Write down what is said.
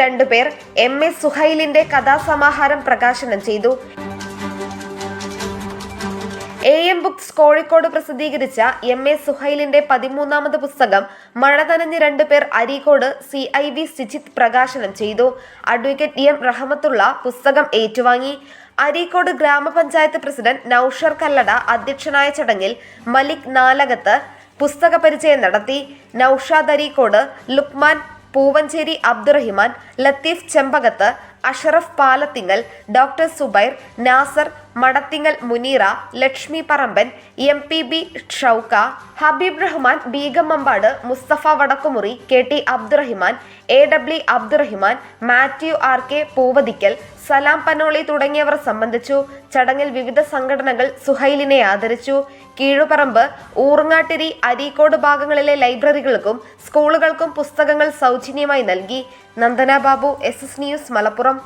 രണ്ടുപേർ M S സുഹൈലിന്റെ കഥാസമാഹാരം പ്രകാശനം ചെയ്തു. എ എം ബുക്സ് കോഴിക്കോട് പ്രസിദ്ധീകരിച്ച എം എ സുഹൈലിന്റെ പതിമൂന്നാമത് പുസ്തകം മഴ നനഞ്ഞ് രണ്ടുപേർ Areekode C I V Sijith പ്രകാശനം ചെയ്തു. അഡ്വക്കേറ്റ് എം റഹമത്തുള്ള പുസ്തകം ഏറ്റുവാങ്ങി. അരീക്കോട് ഗ്രാമപഞ്ചായത്ത് പ്രസിഡന്റ് നൌഷർ കല്ലട അധ്യക്ഷനായ ചടങ്ങിൽ മലിക് നാലകത്ത് പുസ്തക പരിചയം നടത്തി. Noushad Areekode Lukman Poovancheri Abdurahiman Latheef Chembakath Ashraf Palathingal doctor Subair Nasar Madathingal Muneera Lakshmi Paramban M P B Shouka Habeeb Rahman Begum Mambad Musthafa Vadakkumuri K T Abdurahiman A W Abdurahiman Mathew R K Poovathikkal Salam Panoli തുടങ്ങിയവർ സംബന്ധിച്ചു ചടങ്ങിൽ വിവിധ സംഘടനകൾ സുഹൈലിനെ ആദരിച്ചു. കീഴുപറമ്പ് ഊർങ്ങാട്ടിരി അരീക്കോട് ഭാഗങ്ങളിലെ ലൈബ്രറികൾക്കും സ്കൂളുകൾക്കും പുസ്തകങ്ങൾ സൗജന്യമായി നൽകി. Nandana Babu S S news Malappuram.